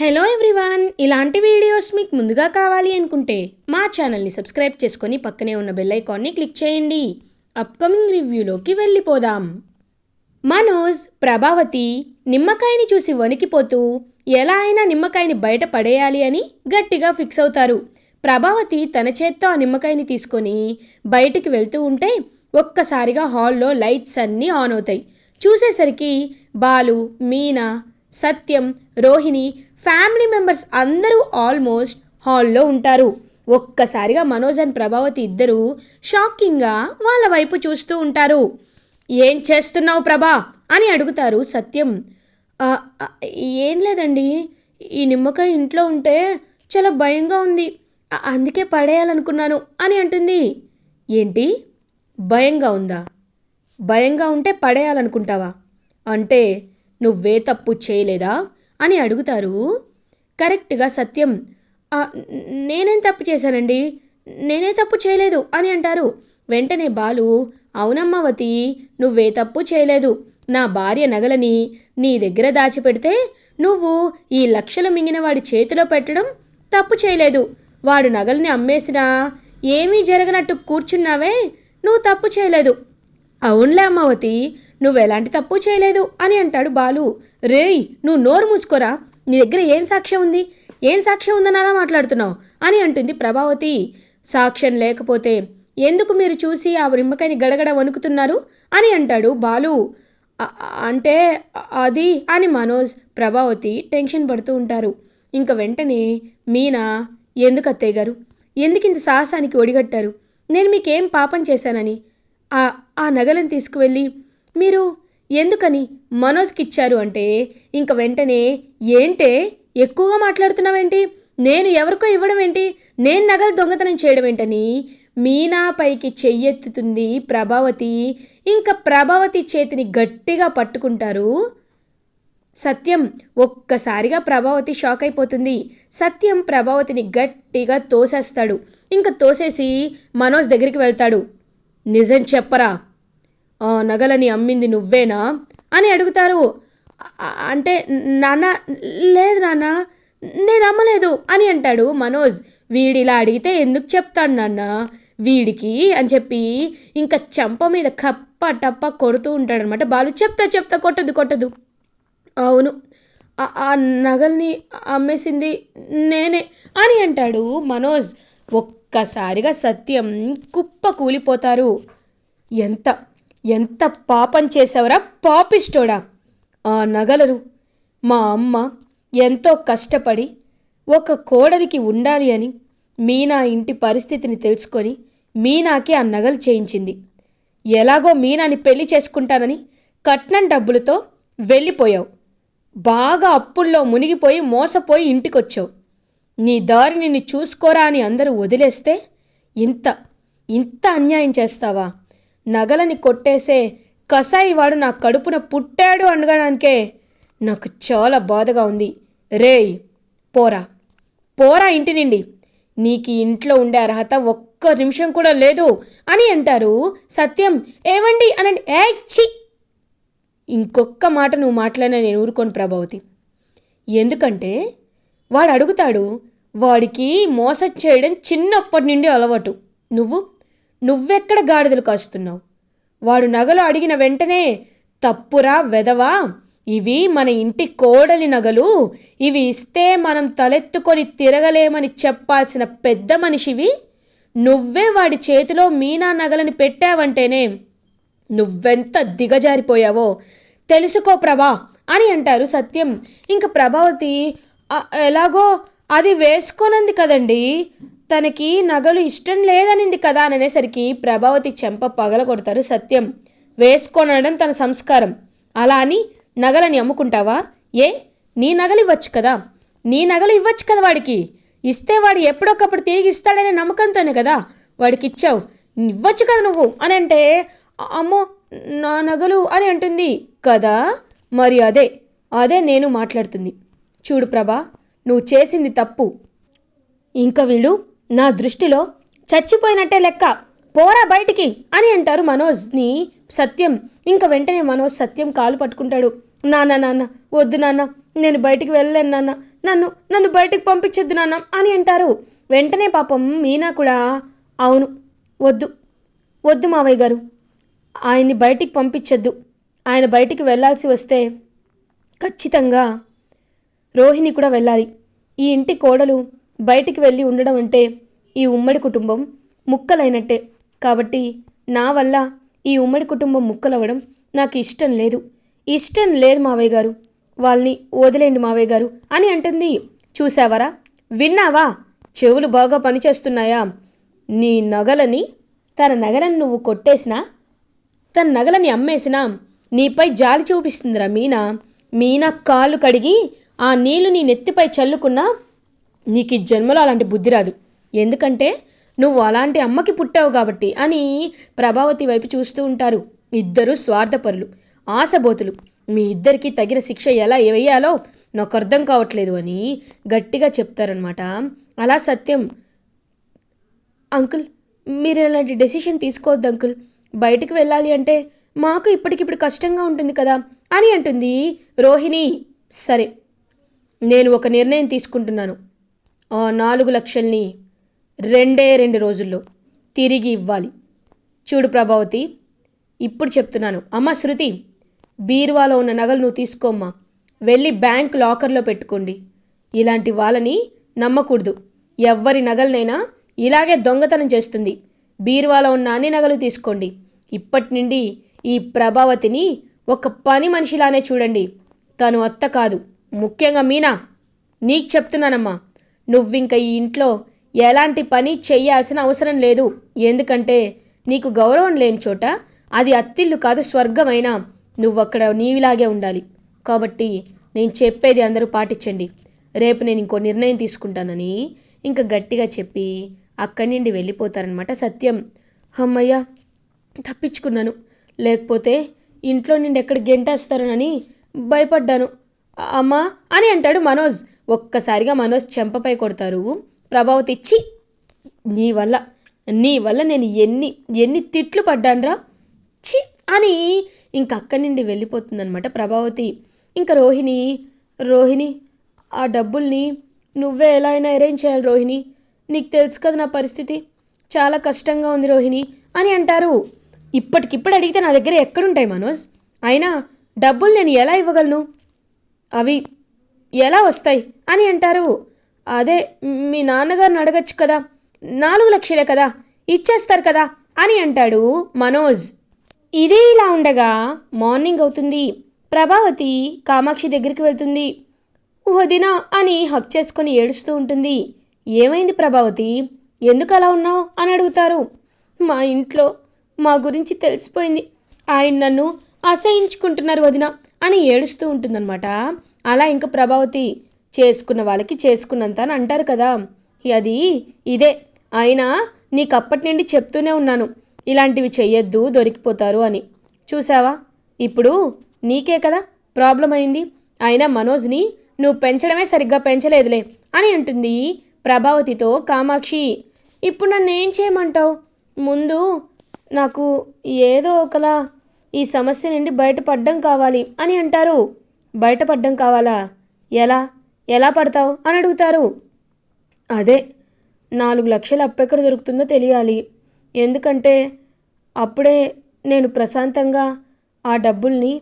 Hello everyone ఇలాంటి videos మీకు ముందుగా కావాలి అనుకుంటే మా ఛానల్ని సబ్స్క్రైబ్ చేసుకొని పక్కనే ఉన్న బెల్ ఐకాన్ని క్లిక్ చేయండి. అప్కమింగ్ రివ్యూలోకి వెళ్ళిపోదాం. మనోజ్ ప్రభావతి నిమ్మకాయని చూసి వణికిపోతూ ఎలా అయినా నిమ్మకాయని బయట పడేయాలి అని గట్టిగా ఫిక్స్ అవుతారు. ప్రభావతి తన చేత్తో ఆ నిమ్మకాయని తీసుకొని బయటికి వెళ్తూ ఉంటే ఒక్కసారిగా హాల్లో లైట్స్ అన్నీ ఆన్ అవుతాయి. చూసేసరికి బాలు మీనా సత్యం రోహిణి ఫ్యామిలీ మెంబర్స్ అందరూ ఆల్మోస్ట్ హాల్లో ఉంటారు. ఒక్కసారిగా మనోజ్ అండ్ ప్రభావతి ఇద్దరూ షాకింగ్గా వాళ్ళ వైపు చూస్తూ ఉంటారు. ఏం చేస్తున్నావు ప్రభా? అని అడుగుతారు సత్యం. ఏం లేదండి. ఈ నిమ్మకాయ ఇంట్లో ఉంటే చాలా భయంగా ఉంది. అందుకే పడేయాలనుకున్నాను అని అంటుంది. ఏంటి? భయంగా ఉందా? భయంగా ఉంటే పడేయాలనుకుంటావా? అంటే నువ్వే తప్పు చేయలేదా? అని అడుగుతారు. కరెక్ట్గా సత్యం నేనేం తప్పు చేశానండి? నేనే తప్పు చేయలేదు అని అంటారు. వెంటనే బాలు అవునమ్మవతి నువ్వే తప్పు చేయలేదు. నా భార్య నగలని నీ దగ్గర దాచిపెడితే నువ్వు ఈ లక్షలు మింగిన వాడి చేతిలో పెట్టడం తప్పు చేయలేదు. వాడు నగల్ని అమ్మేసినా ఏమీ జరగనట్టు కూర్చున్నావే నువ్వు తప్పు చేయలేదు. అవునులే అమ్మవతి నువ్వు ఎలాంటి తప్పు చేయలేదు అని అంటాడు బాలు. రేయ్ నువ్వు నోరు మూసుకోరా? నీ దగ్గర ఏం సాక్ష్యం ఉంది? ఏం సాక్ష్యం ఉందని అలా మాట్లాడుతున్నావు? అని అంటుంది ప్రభావతి. సాక్ష్యం లేకపోతే ఎందుకు మీరు చూసి ఆ నిమ్మకాయని గడగడ వణుకుతున్నారు? అని అంటాడు బాలు. అంటే అది అని మనోజ్ ప్రభావతి టెన్షన్ పడుతూ ఉంటారు. ఇంక వెంటనే మీనా ఎందుకు అత్తయ్య గారు? ఎందుకు ఇంత సాహసానికి ఒడిగట్టారు? నేను మీకేం పాపం చేశానని? ఆ ఆ నగలను తీసుకువెళ్ళి మీరు ఎందుకని మనోజ్కి ఇచ్చారు అంటే ఇంక వెంటనే ఏంటే? ఎక్కువగా మాట్లాడుతున్నావేంటి? నేను ఎవరికో ఇవ్వడం ఏంటి? నేను నగలు దొంగతనం చేయడం ఏంటని మీనా పైకి చెయ్యెత్తుతుంది ప్రభావతి. ఇంకా ప్రభావతి చేతిని గట్టిగా పట్టుకుంటారు. సత్యం ఒక్కసారిగా ప్రభావతి షాక్ అయిపోతుంది. సత్యం ప్రభావతిని గట్టిగా తోసేస్తాడు. ఇంకా తోసేసి మనోజ్ దగ్గరికి వెళ్తాడు. నిజం చెప్పరా? నగలని అమ్మింది నువ్వేనా? అని అడుగుతారు. అంటే నాన్న లేదు నాన్న నేను అమ్మలేదు అని అంటాడు మనోజ్. వీడిలా అడిగితే ఎందుకు చెప్తాడు నాన్న? వీడికి అని చెప్పి ఇంకా చంప మీద కప్ప టప్ప కొడుతూ ఉంటాడనమాట బాలు. చెప్తా చెప్తా కొట్టదు కొట్టదు. అవును. ఆ నగల్ని అమ్మేసింది నేనే అని అంటాడు మనోజ్. ఒక్కసారిగా సత్యం కుప్ప కూలిపోతారు ఎంత ఎంత పాపం చేశావురా? పాపిస్టోడా ఆ నగలను మా అమ్మ ఎంతో కష్టపడి ఒక కోడలికి ఉండాలి అని మీనా ఇంటి పరిస్థితిని తెలుసుకొని మీనాకి ఆ నగలు చేయించింది. ఎలాగో మీనాని పెళ్ళి చేసుకుంటానని కట్నం డబ్బులతో వెళ్ళిపోయావు. బాగా అప్పుల్లో మునిగిపోయి మోసపోయి ఇంటికొచ్చావు. నీ దారి నిన్ను చూసుకోరా అని అందరూ వదిలేస్తే ఇంత ఇంత అన్యాయం చేస్తావా? నగలని కొట్టేసే కసాయి వాడు నా కడుపున పుట్టాడు అనగానికే నాకు చాలా బాధగా ఉంది. రేయ్ పోరా. పోరా ఇంటి నుండి. నీకు ఇంట్లో ఉండే అర్హత ఒక్క నిమిషం కూడా లేదు అని అంటారు సత్యం. ఏవండి అనండి? ఏ ఛీ! ఇంకొక్క మాట నువ్వు మాట్లాడినా నేను ఊరుకోను ప్రభావతి. ఎందుకంటే వాడు అడుగుతాడు వాడికి మోసం చేయడం చిన్నప్పటి నుండి అలవాటు. నువ్వు నువ్వెక్కడ గాడిదలు కాస్తున్నావు? వాడు నగలు అడిగిన వెంటనే తప్పురా వెదవా ఇవి మన ఇంటి కోడలి నగలు ఇవి ఇస్తే మనం తలెత్తుకొని తిరగలేమని చెప్పాల్సిన పెద్ద మనిషివి. నువ్వే వాడి చేతిలో మీనా నగలని పెట్టావంటేనే నువ్వెంత దిగజారిపోయావో. తెలుసుకో ప్రభా అని అంటారు సత్యం. ఇంక ప్రభావతి ఎలాగో అది వేసుకోనంది కదండి. తనకి నగలు ఇష్టం లేదనింది కదా అని అనేసరికి ప్రభావతి చెంప పగల కొడతారు సత్యం. వేసుకోనడం తన సంస్కారం. అలా అని నగలని అమ్ముకుంటావా? ఏ? నీ నగలు ఇవ్వచ్చు కదా? నీ నగలు ఇవ్వచ్చు కదా వాడికి? ఇస్తే వాడు ఎప్పుడొకప్పుడు తిరిగి ఇస్తాడనే నమ్మకంతోనే కదా వాడికి ఇచ్చావు ఇవ్వచ్చు కదా నువ్వు అని అంటే అమ్మో నా నగలు అని అంటుంది. కదా? మరి అదే అదే నేను మాట్లాడుతుంది. చూడు ప్రభా నువ్వు చేసింది తప్పు. ఇంకా వీడు నా దృష్టిలో చచ్చిపోయినట్టే లెక్క. పోరా బయటికి అని అంటారు మనోజ్ని సత్యం. ఇంకా వెంటనే మనోజ్ సత్యం కాలు పట్టుకుంటాడు. నాన్న నాన్న వద్దు నాన్న. నేను బయటికి వెళ్ళలేను నాన్న. నన్ను నన్ను బయటికి పంపించొద్దు నాన్న అని అంటారు. వెంటనే పాపం మీనా కూడా అవును వద్దు వద్దు మావయ్య గారు. ఆయన్ని బయటికి పంపించొద్దు. ఆయన బయటికి వెళ్ళాల్సి వస్తే ఖచ్చితంగా రోహిణి కూడా వెళ్ళాలి. ఈ ఇంటి కోడలు బయటికి వెళ్ళి ఉండడం అంటే ఈ ఉమ్మడి కుటుంబం ముక్కలైనట్టే. కాబట్టి నా వల్ల ఈ ఉమ్మడి కుటుంబం ముక్కలవ్వడం నాకు ఇష్టం లేదు. ఇష్టం లేదు మావయ్య గారు. వాళ్ళని వదిలేండి మావయ్య గారు అని అంటుంది. చూసావరా విన్నావా? చెవులు బాగా పనిచేస్తున్నాయా? నీ నగలని తన నగలను నువ్వు కొట్టేసినా తన నగలని అమ్మేసినా నీపై జాలి చూపిస్తుందిరా మీనా. మీనా కాళ్ళు కడిగి ఆ నీళ్ళు నీ నెత్తిపై చల్లుకున్నా నీకు ఈ జన్మలో అలాంటి బుద్ధి రాదు. ఎందుకంటే నువ్వు అలాంటి అమ్మకి పుట్టావు కాబట్టి అని ప్రభావతి వైపు చూస్తూ ఉంటారు. ఇద్దరు స్వార్థపరులు ఆశబోతులు. మీ ఇద్దరికి తగిన శిక్ష ఎలా వేయాలో నాకు అర్థం కావట్లేదు అని గట్టిగా చెప్తారనమాట అలా సత్యం. అంకుల్ మీరు ఇలాంటి డెసిషన్ తీసుకోవద్దు అంకుల్. బయటికి వెళ్ళాలి అంటే మాకు ఇప్పటికిప్పుడు కష్టంగా ఉంటుంది కదా అని అంటుంది రోహిణి. సరే నేను ఒక నిర్ణయం తీసుకుంటున్నాను. నాలుగు లక్షల్ని రెండే రెండు రోజుల్లో తిరిగి ఇవ్వాలి. చూడు ప్రభావతి ఇప్పుడు చెప్తున్నాను. అమ్మ శృతి బీరువాలో ఉన్న నగలు నువ్వు తీసుకోమ్మా. వెళ్ళి బ్యాంక్ లాకర్లో పెట్టుకోండి. ఇలాంటి వాళ్ళని నమ్మకూడదు. ఎవ్వరి నగలనైనా ఇలాగే దొంగతనం చేస్తుంది. బీరువాలో ఉన్న అన్ని నగలు తీసుకోండి. ఇప్పటి నుండి ఈ ప్రభావతిని ఒక పని మనిషిలానే చూడండి. తను అత్త కాదు. ముఖ్యంగా మీనా నీకు చెప్తున్నానమ్మా. నువ్వింక ఈ ఇంట్లో ఎలాంటి పని చెయ్యాల్సిన అవసరం లేదు. ఎందుకంటే నీకు గౌరవం లేని చోట అది అత్తిల్లు కాదు స్వర్గమైనా. నువ్వక్కడ నీవిలాగే ఉండాలి. కాబట్టి నేను చెప్పేది అందరూ పాటించండి. రేపు నేను ఇంకో నిర్ణయం తీసుకుంటానని ఇంకా గట్టిగా చెప్పి అక్కడి నుండి వెళ్ళిపోతారనమాట సత్యం. అమ్మయ్య తప్పించుకున్నాను. లేకపోతే ఇంట్లో నుండి ఎక్కడ గెంటేస్తారనని భయపడ్డాను. అమ్మా అని అంటాడు మనోజ్. ఒక్కసారిగా మనోజ్ చెంపపై కొడతారు. ప్రభావతి ఇచ్చి నీ వల్ల నీ వల్ల నేను ఎన్ని ఎన్ని తిట్లు పడ్డానరా? చి అని ఇంక అక్కడి నుండి వెళ్ళిపోతుందనమాట ప్రభావతి. ఇంకా రోహిణి రోహిణి ఆ డబ్బుల్ని నువ్వే ఎలా అయినా అరేంజ్ చేయాలి రోహిణి. నీకు తెలుసు కదా నా పరిస్థితి. చాలా కష్టంగా ఉంది రోహిణి అని అంటారు. ఇప్పటికిప్పుడు అడిగితే నా దగ్గర ఎక్కడుంటాయి మనోజ్? అయినా డబ్బులు నేను ఎలా ఇవ్వగలను? అవి ఎలా వస్తాయి అని అంటారు. అదే మీ నాన్నగారిని అడగచ్చు కదా. నాలుగు లక్షలే కదా. ఇచ్చేస్తారు కదా అని అంటాడు మనోజ్. ఇదే ఇలా ఉండగా మార్నింగ్ అవుతుంది. ప్రభావతి కామాక్షి దగ్గరికి వెళ్తుంది. వదిన అని హక్ చేసుకొని ఏడుస్తూ ఉంటుంది. ఏమైంది ప్రభావతి? ఎందుకు అలా ఉన్నావు అని అడుగుతారు. మా ఇంట్లో మా గురించి తెలిసిపోయింది. ఆయన నన్ను అసహించుకుంటున్నారు వదిన అని ఏడుస్తూ ఉంటుందన్నమాట. అలా ఇంకా ప్రభావతి చేసుకున్న వాళ్ళకి చేసుకున్నంత అని అంటారు కదా. అది ఇదే. అయినా నీకు అప్పటి నుండి చెప్తూనే ఉన్నాను ఇలాంటివి చెయ్యొద్దు దొరికిపోతారు అని. చూసావా ఇప్పుడు నీకే కదా ప్రాబ్లం అయింది. అయినా మనోజ్ని నువ్వు పెంచడమే సరిగ్గా పెంచలేదులే అని అంటుంది ప్రభావతితో కామాక్షి. ఇప్పుడు నన్ను ఏం చేయమంటావు? ముందు నాకు ఏదో ఒకలా ఈ సమస్య నుండి బయటపడడం కావాలి అని అంటారు. బయటపడ్డం కావాలా? ఎలా? ఎలా పడతావు? అని అడుగుతారు. అదే నాలుగు లక్షలు అప్పెక్కడ దొరుకుతుందో తెలియాలి. ఎందుకంటే అప్పుడే నేను ప్రశాంతంగా ఆ డబ్బుల్ని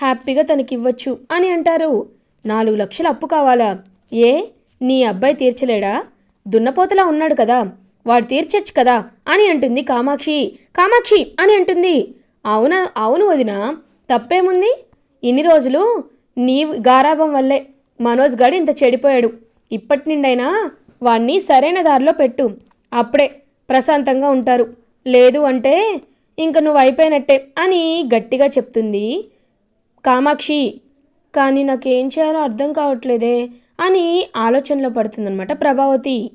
హ్యాపీగా తనకి ఇవ్వచ్చు అని అంటారు. నాలుగు లక్షలు అప్పు కావాలా? ఏ? నీ అబ్బాయి తీర్చలేడా? దున్నపోతలా ఉన్నాడు కదా వాడు తీర్చచ్చు కదా అని అంటుంది కామాక్షి. కామాక్షి అని అంటుంది. అవున? అవును వదిన తప్పేముంది? ఇన్ని రోజులు నీ గారాభం వల్లే మనోజ్ గడి ఇంత చెడిపోయాడు. ఇప్పటి నుండైనా వాణ్ణి సరైన దారిలో పెట్టు. అప్పుడే ప్రశాంతంగా ఉంటారు. లేదు అంటే ఇంక నువ్వు అయిపోయినట్టే అని గట్టిగా చెప్తుంది కామాక్షి. కానీ నాకేం చేయాలో అర్థం కావట్లేదే అని ఆలోచనలో పడుతుందన్నమాట ప్రభావతి.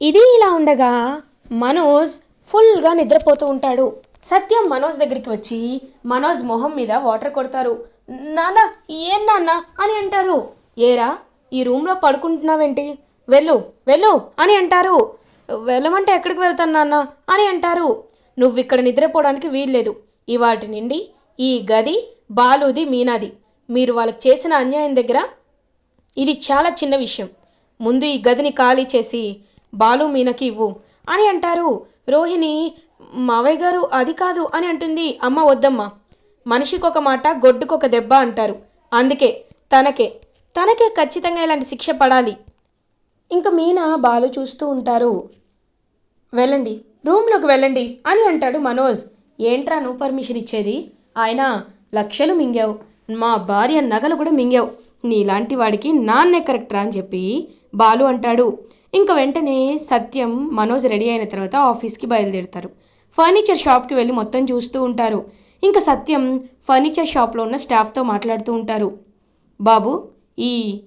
ఇది ఇలా ఉండగా మనోజ్ ఫుల్గా నిద్రపోతూ ఉంటాడు. సత్యం మనోజ్ దగ్గరికి వచ్చి మనోజ్ మొహం మీద వాటర్ కొడతారు. నాన్న ఏం నాన్న అని అంటారు. ఏరా ఈ రూమ్లో పడుకుంటున్నావేంటి? వెళ్ళు వెళ్ళు అని అంటారు. వెళ్ళమంటే ఎక్కడికి వెళ్తాను నాన్న అని అంటారు. నువ్వు ఇక్కడ నిద్రపోవడానికి వీల్లేదు. ఇవాటి నుండి ఈ గది బాలుది మీనాది. మీరు వాళ్ళకి చేసిన అన్యాయం దగ్గర ఇది చాలా చిన్న విషయం. ముందు ఈ గదిని ఖాళీ చేసి బాలు మీనకి ఇవ్వు అని అంటారు. రోహిణి మావయ్య గారు అది కాదు అని అంటుంది. అమ్మ వద్దమ్మా. మనిషికొక మాట గొడ్డుకొక దెబ్బ అంటారు. అందుకే తనకే తనకే ఖచ్చితంగా ఇలాంటి శిక్ష పడాలి. ఇంకా మీనా బాలు చూస్తూ ఉంటారు. వెళ్ళండి రూమ్లోకి వెళ్ళండి అని అంటాడు మనోజ్. ఏంట్రా నువ్వు పర్మిషన్ ఇచ్చేది? ఆయన లక్షలు మింగావు. మా భార్య నగలు కూడా మింగావు. నీలాంటి వాడికి నాన్నే కరెక్ట్రా అని చెప్పి బాలు అంటాడు. ఇంకా వెంటనే సత్యం మనోజ్ రెడీ అయిన తర్వాత ఆఫీస్కి బయలుదేరుతారు. ఫర్నిచర్ షాప్కి వెళ్ళి మొత్తం చూస్తూ ఉంటారు. ఇంకా సత్యం ఫర్నిచర్ షాప్లో ఉన్న స్టాఫ్తో మాట్లాడుతూ ఉంటారు. బాబు ఈ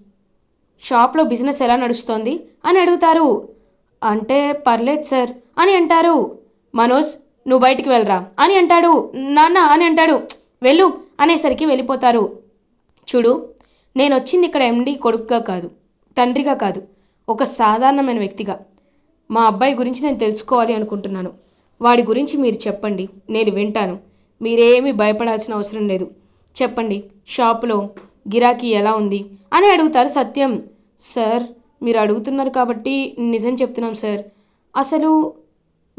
షాప్లో బిజినెస్ ఎలా నడుస్తోంది? అని అడుగుతారు. అంటే పర్లేదు సార్ అని అంటారు. మనోజ్ నువ్వు బయటికి వెళ్ళరా? అని అంటాడు. నాన్న అని అంటాడు. వెళ్ళు అనేసరికి వెళ్ళిపోతారు. చూడు నేను వచ్చింది ఇక్కడ ఎండి కొడుకుగా కాదు తండ్రిగా కాదు ఒక సాధారణమైన వ్యక్తిగా. మా అబ్బాయి గురించి నేను తెలుసుకోవాలి అనుకుంటున్నాను. వాడి గురించి మీరు చెప్పండి నేను వింటాను. మీరేమీ భయపడాల్సిన అవసరం లేదు. చెప్పండి షాపులో గిరాకీ ఎలా ఉంది? అని అడుగుతారు సత్యం. సార్ మీరు అడుగుతున్నారు కాబట్టి నిజం చెప్తున్నాం సార్. అసలు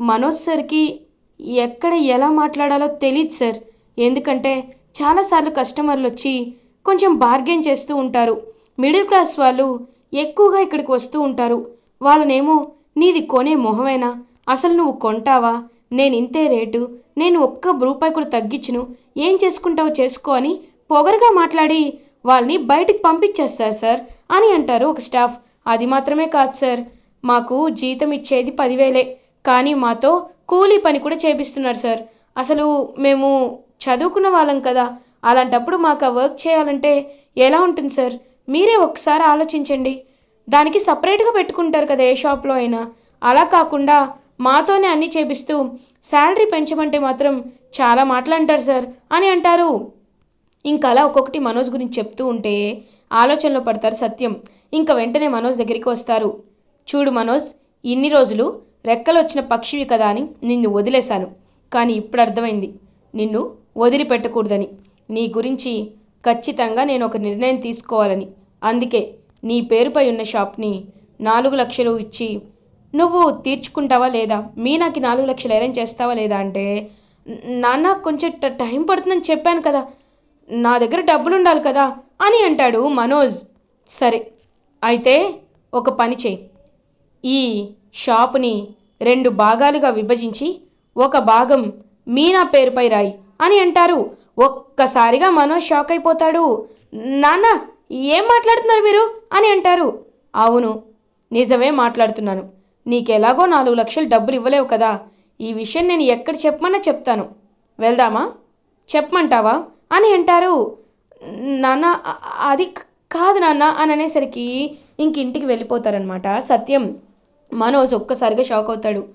మనోజ్ సార్కి ఎక్కడ ఎలా మాట్లాడాలో తెలియదు సార్. ఎందుకంటే చాలాసార్లు కస్టమర్లు వచ్చి కొంచెం బార్గెన్ చేస్తూ ఉంటారు. మిడిల్ క్లాస్ వాళ్ళు ఎక్కువగా ఇక్కడికి వస్తూ ఉంటారు. వాళ్ళనేమో నీది కొనే మొహమేనా? అసలు నువ్వు కొంటావా? నేను ఇంతే రేటు నేను ఒక్క రూపాయి కూడా తగ్గించును. ఏం చేసుకుంటావో చేసుకో అని పొగరుగా మాట్లాడి వాళ్ళని బయటికి పంపించేస్తారు సార్ అని అంటారు ఒక స్టాఫ్. అది మాత్రమే కాదు సార్ మాకు జీతం ఇచ్చేది పదివేలే కానీ మాతో కూలీ పని కూడా చేపిస్తున్నారు సార్. అసలు మేము చదువుకున్న వాళ్ళం కదా అలాంటప్పుడు మాకు ఆ వర్క్ చేయాలంటే ఎలా ఉంటుంది సార్? మీరే ఒకసారి ఆలోచించండి. దానికి సపరేట్గా పెట్టుకుంటారు కదా ఏ షాప్లో అయినా. అలా కాకుండా మాతోనే అన్నీ చేపిస్తూ శాలరీ పెంచమంటే మాత్రం చాలా మాటలు అంటారు సార్ అని అంటారు. ఇంకా అలా ఒక్కొక్కటి మనోజ్ గురించి చెప్తూ ఉంటే ఆలోచనలో పడతారు సత్యం. ఇంకా వెంటనే మనోజ్ దగ్గరికి వస్తారు. చూడు మనోజ్ ఇన్ని రోజులు రెక్కలు వచ్చిన పక్షివి కదా అని నిన్ను వదిలేశాను. కానీ ఇప్పుడు అర్థమైంది. నిన్ను వదిలిపెట్టకూడదని. నీ గురించి ఖచ్చితంగా నేను ఒక నిర్ణయం తీసుకోవాలని. అందుకే నీ పేరుపై ఉన్న షాప్ని నాలుగు లక్షలు ఇచ్చి నువ్వు తీర్చుకుంటావా లేదా? మీనాకి నాలుగు లక్షలు అరేంజ్ చేస్తావా లేదా అంటే నాన్న కొంచెం ట- టైం పడుతుందని చెప్పాను కదా. నా దగ్గర డబ్బులు ఉండాలి కదా అని అంటాడు మనోజ్. సరే అయితే ఒక పని చేయి. ఈ షాపుని రెండు భాగాలుగా విభజించి ఒక భాగం మీనా పేరుపై రాయి అని అంటారు. ఒక్కసారిగా మనోజ్ షాక్ అయిపోతాడు. నాన్న ఏం మాట్లాడుతున్నారు మీరు? అని అంటారు. అవును నిజమే మాట్లాడుతున్నాను. నీకెలాగో నాలుగు లక్షలు డబ్బులు ఇవ్వలేవు కదా. ఈ విషయం నేను ఎక్కడ చెప్పమన్నా చెప్తాను. వెళ్దామా? చెప్పమంటావా? అని అంటారు. నాన్న అది కాదు నాన్న అని అనేసరికి ఇంక ఇంటికి వెళ్ళిపోతారనమాట సత్యం మనోజ్ ఒక్కసారిగా షాక్ అవుతాడు.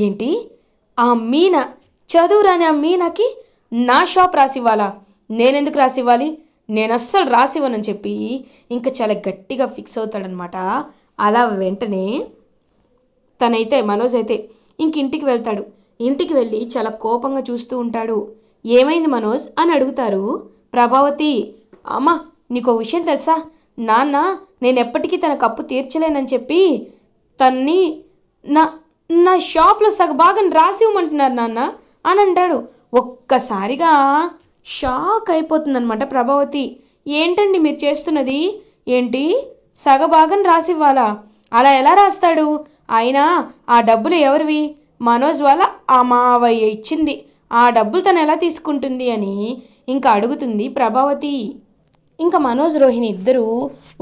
ఏంటి? ఆ మీనా చదువు రాని ఆ మీనాకి నా షాప్ రాసివ్వాలా? నేనెందుకు రాసివ్వాలి? నేను అస్సలు రాసివ్వనని చెప్పి ఇంకా చాలా గట్టిగా ఫిక్స్ అవుతాడనమాట అలా వెంటనే తనైతే మనోజ్ అయితే ఇంక ఇంటికి వెళ్తాడు. ఇంటికి వెళ్ళి చాలా కోపంగా చూస్తూ ఉంటాడు. ఏమైంది మనోజ్ అని అడుగుతారు. ప్రభావతి అమ్మా నీకు విషయం తెలుసా? నాన్న నేను ఎప్పటికీ తన కప్పు తీర్చలేనని చెప్పి తన్ని నా నా షాప్లో సగ భాగం రాసి ఇవ్వమంటున్నారు నాన్న అని అంటాడు. ఒక్కసారిగా షాక్ అయిపోతుందన్నమాట ప్రభావతి. ఏంటండి మీరు చేస్తున్నది? ఏంటి? సగభాగం రాసివ్వాలా అలా ఎలా రాస్తాడు? అయినా ఆ డబ్బులు ఎవరివి? మనోజ్ వాళ్ళ ఆ మావయ్య ఇచ్చింది. ఆ డబ్బులు తను ఎలా తీసుకుంటుంది అని ఇంకా అడుగుతుంది ప్రభావతి. ఇంకా మనోజ్ రోహిణి ఇద్దరూ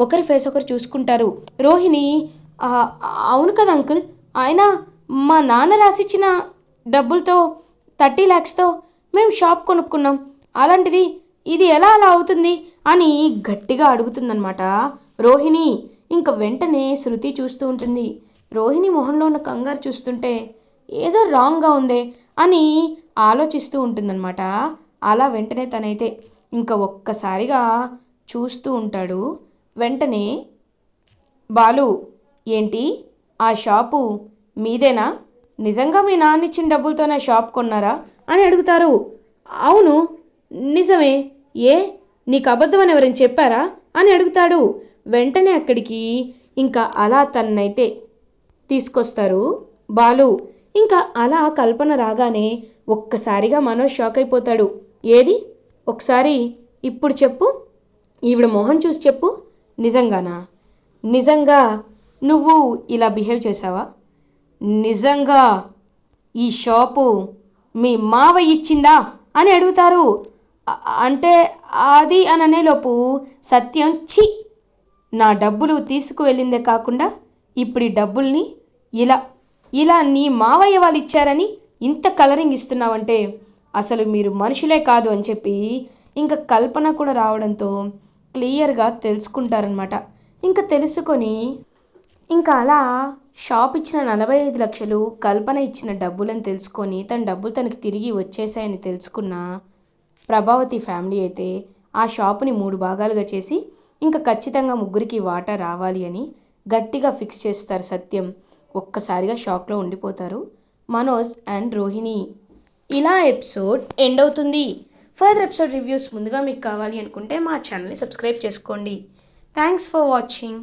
ఒకరి ఫేస్ ఒకరు చూసుకుంటారు. రోహిణి అవును కదా అంకుల్? ఆయన మా నాన్న రాసిచ్చిన డబ్బులతో థర్టీ ల్యాక్స్తో మేము షాప్ కొనుక్కున్నాం. అలాంటిది ఇది ఎలా అలా అవుతుంది అని గట్టిగా అడుగుతుందనమాట రోహిణి. ఇంక వెంటనే శృతి చూస్తూ ఉంటుంది. రోహిణి మొహంలో ఉన్న కంగారు చూస్తుంటే ఏదో రాంగ్గా ఉందే అని ఆలోచిస్తూ ఉంటుందన్నమాట. అలా వెంటనే తనైతే ఇంకా ఒక్కసారిగా చూస్తూ ఉంటాడు. వెంటనే బాలు ఏంటి? ఆ షాపు మీదేనా? నిజంగా మీ నాన్న ఇచ్చిన డబ్బులతోనే ఆ షాప్ కొన్నారా? అని అడుగుతారు. అవును నిజమే. ఏ? నీకు అబద్ధం అని ఎవరైనా చెప్పారా? అని అడుగుతాడు. వెంటనే అక్కడికి ఇంకా అలా తన్నైతే తీసుకొస్తారు. బాలు ఇంకా అలా కల్పన రాగానే ఒక్కసారిగా మనోజ్ షాక్ అయిపోతాడు. ఏది? ఒకసారి ఇప్పుడు చెప్పు. ఈవిడ మొహం చూసి చెప్పు. నిజంగానా? నిజంగా నువ్వు ఇలా బిహేవ్ చేసావా నిజంగా ఈ షాపు మీ మావ ఇచ్చిందా? అని అడుగుతారు. అంటే అది అననేలోపు సత్యం చి నా డబ్బులు తీసుకువెళ్ళిందే కాకుండా ఇప్పుడు ఈ డబ్బుల్ని ఇలా ఇలా నీ మావయ్య వాళ్ళు ఇచ్చారని ఇంత కలరింగ్ ఇస్తున్నావంటే అసలు మీరు మనుషులే కాదు అని చెప్పి ఇంకా కల్పన కూడా రావడంతో క్లియర్గా తెలుసుకుంటారనమాట ఇంకా తెలుసుకొని ఇంకా అలా షాప్ ఇచ్చిన నలభై ఐదు లక్షలు కల్పన ఇచ్చిన డబ్బులని తెలుసుకొని తన డబ్బులు తనకు తిరిగి వచ్చేసాయని తెలుసుకున్న ప్రభావతి ఫ్యామిలీ అయితే ఆ షాపుని మూడు భాగాలుగా చేసి ఇంకా ఖచ్చితంగా ముగ్గురికి వాటా రావాలి అని గట్టిగా ఫిక్స్ చేస్తారు సత్యం. ఒక్కసారిగా షాక్లో ఉండిపోతారు మనోజ్ అండ్ రోహిణి. ఇలా ఎపిసోడ్ ఎండ్ అవుతుంది. ఫర్దర్ ఎపిసోడ్ రివ్యూస్ ముందుగా మీకు కావాలి అనుకుంటే మా ఛానల్ని సబ్స్క్రైబ్ చేసుకోండి. Thanks for watching.